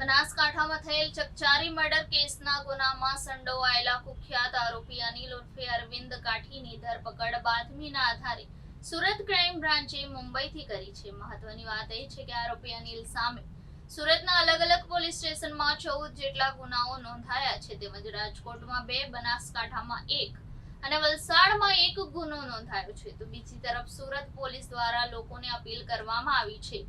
બનાસકાંઠામાં થયેલ ચકચારી મર્ડર કેસના ગુનામાં સંડોવાયેલા કુખ્યાત આરોપી અનિલ ઉર્ફે અરવિંદ કાઠીની ધરપકડ બાતમીના આધારે સુરત ક્રાઇમ બ્રાન્ચે મુંબઈથી કરી છે. મહત્વની વાત એ છે કે આરોપી અનિલ સામે સુરતના અલગ અલગ પોલીસ સ્ટેશનમાં ચૌદ જેટલા ગુનાઓ નોંધાયા છે. તેમજ રાજકોટમાં બે, બનાસકાંઠામાં એક અને વલસાડમાં એક ગુનો નોંધાયો છે. તો બીજી તરફ સુરત પોલીસ દ્વારા લોકોને અપીલ કરવામાં આવી છે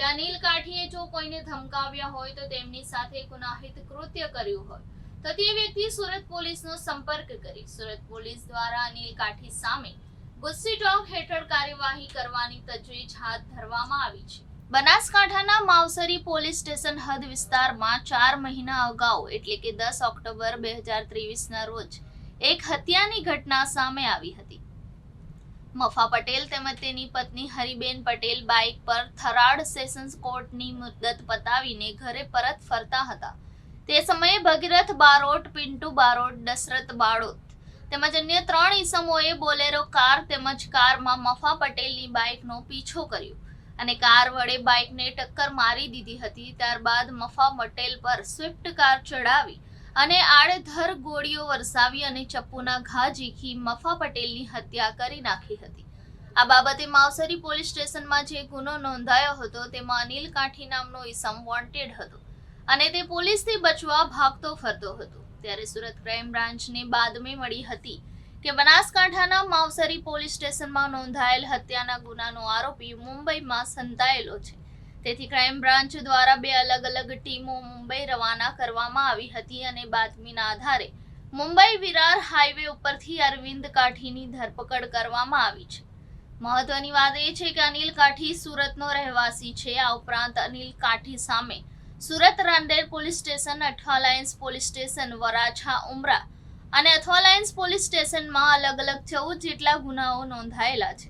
કે અનિલ કાઠીએ જો કોઈને ધમકાવ્યા હોય તો તેમની સાથે ગુનાહિત કૃત્ય કર્યું હોય. તો તે વ્યક્તિ સુરત પોલીસનો સંપર્ક કરી. સુરત પોલીસ દ્વારા અનિલ કાઠી સામે ગુસ્સી ટોક હેઠળ કાર્યવાહી કરવાની તજવીજ હાથ ધરવામાં આવી છે. બનાસકાંઠાના માવસરી પોલીસ સ્ટેશન હદ વિસ્તારમાં ચાર મહિના અગાઉ, એટલે કે દસ ઓક્ટોબર બે હજાર ત્રેવીસના રોજ, એક હત્યાની ઘટના સામે આવી હતી. મફા પટેલ તેમજ તેની પત્ની હરિબેન પટેલ બાઇક પર થરાડ સેશન્સ કોર્ટની મુદ્દત પતાવીને ઘરે પરત ફરતા હતા. તે સમયે ભગીરથ બારોટ, પિન્ટુ બારોટ, દશરથ બાળોત તેમજ અન્ય ત્રણ ઈસમોએ બોલેરો કાર તેમજ કારમાં મફા પટેલની બાઇકનો પીછો કર્યો અને કાર વડે બાઇકને ટક્કર મારી દીધી હતી. ત્યારબાદ મફા પટેલ પર સ્વિફ્ટ કાર ચડાવી અને આડધર ગોળીઓ વરસાવી અને ચપ્પુના ઘા ઝીકી મફા પટેલની હત્યા કરી નાખી હતી. આ બાબતે માવસરી પોલીસ સ્ટેશનમાં જે ગુનો નોંધાયો હતો, તેમાં અનિલ કાઠી નામનો ઈસમ વોન્ટેડ હતો અને તે પોલીસથી બચવા ભાગતો ફરતો હતો. ત્યારે સુરત ક્રાઇમ બ્રાન્ચને બાદમે મળી હતી કે બનાસકાંઠાના માવસરી પોલીસ સ્ટેશનમાં નોંધાયેલ હત્યાના ગુનાનો આરોપી મુંબઈમાં સંતાયેલો છે. તેથી ક્રાઇમ બ્રાન્ચ દ્વારા બે અલગ અલગ ટીમો મુંબઈ રવાના કરવામાં આવી હતી અને બાતમીના આધારે મુંબઈ વિરાર હાઈવે ઉપરથી અરવિંદ કાઠીની ધરપકડ કરવામાં આવી છે. મહત્વની વાત એ છે કે અનિલ કાઠી સુરતનો રહેવાસી છે. આ ઉપરાંત અનિલ કાઠી સામે Surat Rander police station Athwalines police station, Varachha, Umra અને અથવાલાયન્સ પોલીસ સ્ટેશનમાં અલગ અલગ ચૌદ જેટલા ગુનાઓ નોંધાયેલા છે.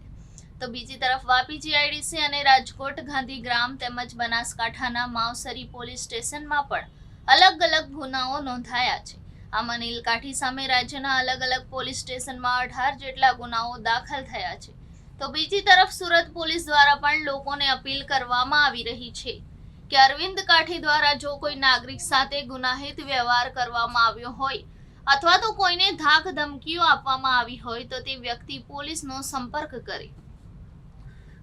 તો બીજી તરફ વાપી જીઆઈડીસી અને રાજકોટ ગાંધીગ્રામ તેમજ બનાસકાંઠાના માવસરી પોલીસ સ્ટેશનમાં પણ અલગ અલગ ગુનાઓ નોંધાયા છે. આમ અનિલ સામે રાજ્યના અલગ અલગ પોલીસ સ્ટેશનમાં અઢાર જેટલા ગુનાઓ દાખલ થયા છે. તો બીજી તરફ સુરત પોલીસ દ્વારા પણ લોકોને અપીલ કરવામાં આવી રહી છે કે અરવિંદ કાઠી દ્વારા જો કોઈ નાગરિક સાથે ગુનાહિત વ્યવહાર કરવામાં આવ્યો હોય અથવા તો કોઈને ધાક ધમકીઓ આપવામાં આવી હોય તો તે વ્યક્તિ પોલીસનો સંપર્ક કરે.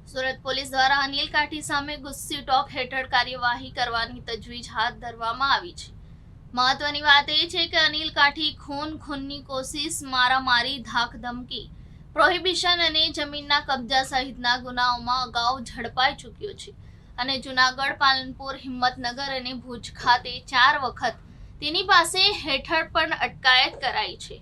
સુરત પોલીસ દ્વારા અનિલ કાઠી સામે ગુસ્સી ટોક હેઠળ કાર્યવાહી કરવાની તજવીજ હાથ ધરવામાં આવી છે. મહત્વની વાત એ છે કે અનિલ કાઠી ખૂન ખૂનની કોશિશ, મારામારી ધાક ધમકી પ્રોહિબિશન અને જમીનના કબજા સહિતના ગુનાઓમાં અગાઉ ઝડપાઈ ચૂક્યો છે અને જુનાગઢ, પાલનપુર, હિંમતનગર અને ભુજ ખાતે ચાર વખત તેની પાસે હેઠળ પણ અટકાયત કરાઈ છે.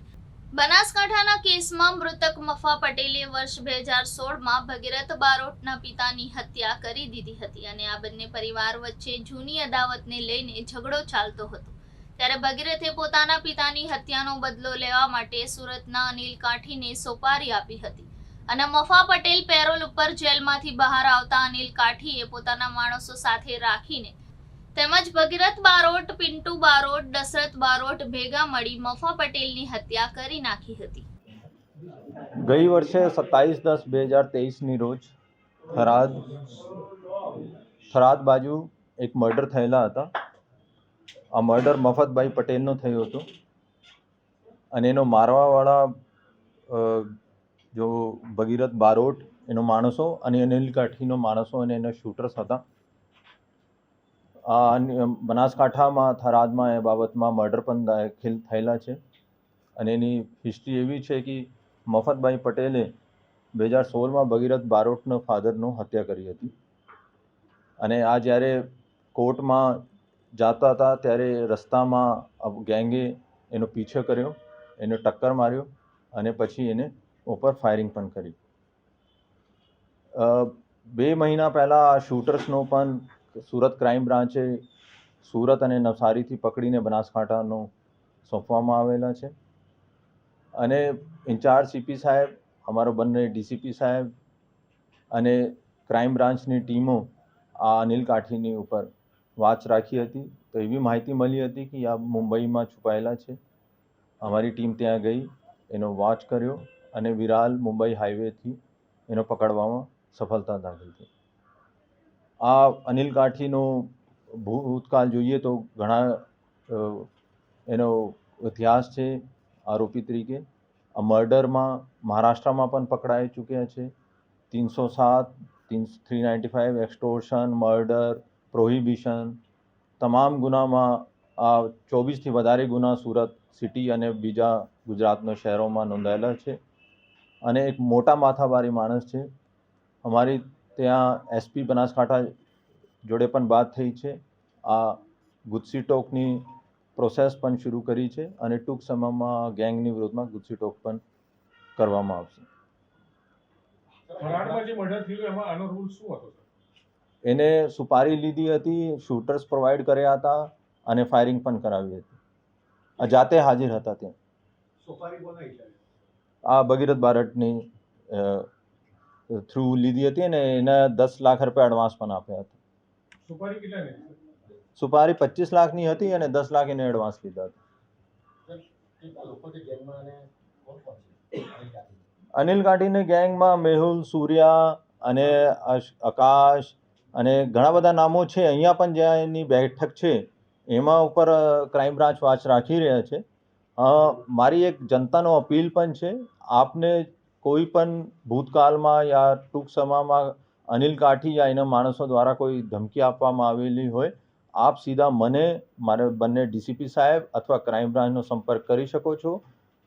બનાસકાંઠાના કેસમાં મૃતક મફા પટેલે વર્ષ બે હજાર સોળમાં ભગીરથ બારોટના પિતાની હત્યા કરી દીધી હતી અને આ બંને પરિવાર વચ્ચે જૂની અદાવતને લઈને ઝઘડો ચાલતો હતો. ત્યારે ભગીરથે પોતાના પિતાની હત્યાનો બદલો લેવા માટે સુરતના અનિલ કાઠીને સોપારી આપી હતી અને મફા પટેલ પેરોલ ઉપર જેલમાંથી બહાર આવતા અનિલ કાઠીએ પોતાના માણસો સાથે રાખીને તેમજ ભગીરથ બારોટ, પિન્ટુ બારોટ, દશરથ બારોટ, ભેગા મળી મફા પટેલની હત્યા કરી નાખી હતી. ગઈ વર્ષે સત્તાવીસ દસ બે હજાર તેવીસની રોજ થરાદ થરાદ બાજુ એક મર્ડર થયેલા હતા. આ મર્ડર મફતભાઈ પટેલનો થયો હતો. અને એનો મારવાવાળા જો ભગીરથ બારોટ એનો માણસો અને અનિલ કાઠીનો માણસો અને એના શૂટર્સ હતા. બનાસકાંઠામાં થરાદમાં એ બાબતમાં મર્ડર પણ દાખલ થયેલા છે. અને એની હિસ્ટ્રી એવી છે કે મફતભાઈ પટેલે બે હજાર સોળમાં ભગીરથ બારોટનો ફાધરનો હત્યા કરી હતી. અને આ જ્યારે કોર્ટમાં જાતા હતા ત્યારે રસ્તામાં ગેંગે એનો પીછો કર્યો, એને ટક્કર માર્યો અને પછી એને ઉપર ફાયરિંગ પણ કરી. બે મહિના પહેલાં શૂટર્સનો પણ સુરત ક્રાઇમ બ્રાન્ચે સુરત અને નવસારીથી પકડીને બનાસકાંઠાનો સોંપવામાં આવેલા છે. અને ઇન્ચાર્જ સીપી સાહેબ, અમારો બંને ડીસીપી સાહેબ અને ક્રાઇમ બ્રાન્ચની ટીમો આ અનિલ કાઠીની ઉપર વાચ રાખી હતી. તો એવી માહિતી મળી હતી કે આ મુંબઈમાં છુપાયેલા છે. અમારી ટીમ ત્યાં ગઈ, એનો વોચ કર્યો અને વિરાલ મુંબઈ હાઈવેથી એનો પકડવામાં સફળતા દાખલ થઈ. આ અનિલ કાઠીનો ભૂતકાળ જોઈએ તો ઘણા એનો ઇતિહાસ છે આરોપી તરીકે. આ મર્ડરમાં મહારાષ્ટ્રમાં પણ પકડાઈ ચૂક્યા છે. ત્રણસો સાત three ninety five, extortion, murder, prohibition, તમામ ગુનામાં આ ચોવીસથી વધારે ગુના સુરત સિટી અને બીજા ગુજરાતના શહેરોમાં નોંધાયેલા છે. અને એક મોટા માથાબારી માણસ છે. અમારી ત્યાં એસપી બનાસકાંઠા જોડે પણ વાત થઈ છે. આ ગુજસી ટોકની પ્રોસેસ પણ શરૂ કરી છે અને ટૂંક સમયમાં ગેંગની વિરોધમાં ગુજસી ટોક પણ કરવામાં આવશે. એને સુપારી લીધી હતી શૂટર્સ પ્રોવાઈડ કર્યા હતા અને ફાયરિંગ પણ કરાવી હતી. આ જાતે હાજર હતા ત્યાં. આ ભગીરથ બારટની થ્રુ લીધી હતી અને એને દસ લાખ રૂપિયા એડવાન્સ પણ આપ્યા હતા. સુપારી કેટલા સુપારી પચીસ લાખની હતી અને દસ લાખ એને એડવાન્સ લીધા હતા. અનિલ કાઠીની ગેંગમાં મેહુલ સૂર્યા અને આકાશ અને ઘણા બધા નામો છે. અહીંયા પણ જ્યાં એની બેઠક છે એમાં ઉપર ક્રાઇમ બ્રાન્ચ વાચ રાખી રહ્યા છે. મારી એક જનતાનો અપીલ પણ છે. આપને કોઈ પણ ભૂતકાળમાં યા ટૂંક સમયમાં અનિલ કાઠી યા એના માણસો દ્વારા કોઈ ધમકી આપવામાં આવેલી હોય, આપ સીધા મને, મારે બંને ડીસીપી સાહેબ અથવા ક્રાઇમ બ્રાન્ચનો સંપર્ક કરી શકો છો.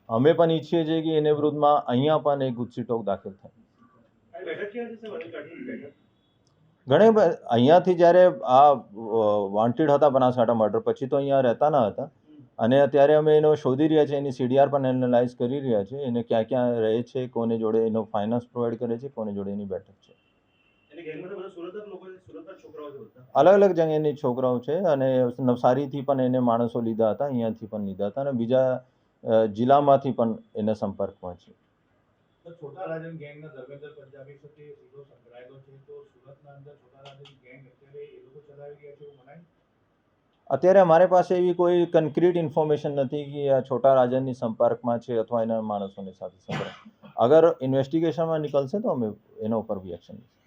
અમે પણ ઈચ્છીએ છીએ કે એને વિરુદ્ધમાં અહીંયા પણ એક ગુસ્સી ટોક દાખલ થાય. ઘણે અહીંયાથી જ્યારે આ વોન્ટેડ હતા બનાસકાંઠા મર્ડર પછી તો અહીંયા રહેતા ન હતા. અને અત્યારે અમે એનો શોધી રહ્યા છીએ એની સીડીઆર પણ એનાલાઇઝ કરી રહ્યા છીએ એને ક્યાં ક્યાં રહે છે કોને જોડે એનો ફાઇનાન્સ પ્રોવાઈડ કરે છે કોને જોડે એની બેઠક છે. અલગ અલગ જગ્યાની છોકરાઓ છે અને નવસારીથી પણ એને માણસો લીધા હતા અહીંયાથી પણ લીધા હતા અને બીજા જિલ્લામાંથી પણ એને સંપર્કમાં છે છોટા રાજન ગેંગના ધર્મેન્દ્ર પંજાબી સાથે સીધો સંકળાયેલો છે તો સુરતના અંદર છોટા રાજન ગેંગ અત્યારે એ લોકો ચલાવી રહ્યા છે એવું મનાય? અત્યારે અમારી પાસે એવી કોઈ કન્ક્રીટ ઇન્ફોર્મેશન નથી કે આ છોટા રાજનની સંપર્કમાં છે અથવા એના માણસોની સાથે સંપર્ક. અગર ઇન્વેસ્ટિગેશનમાં નીકળશે તો અમે એના ઉપર બી એક્શન લઈશું.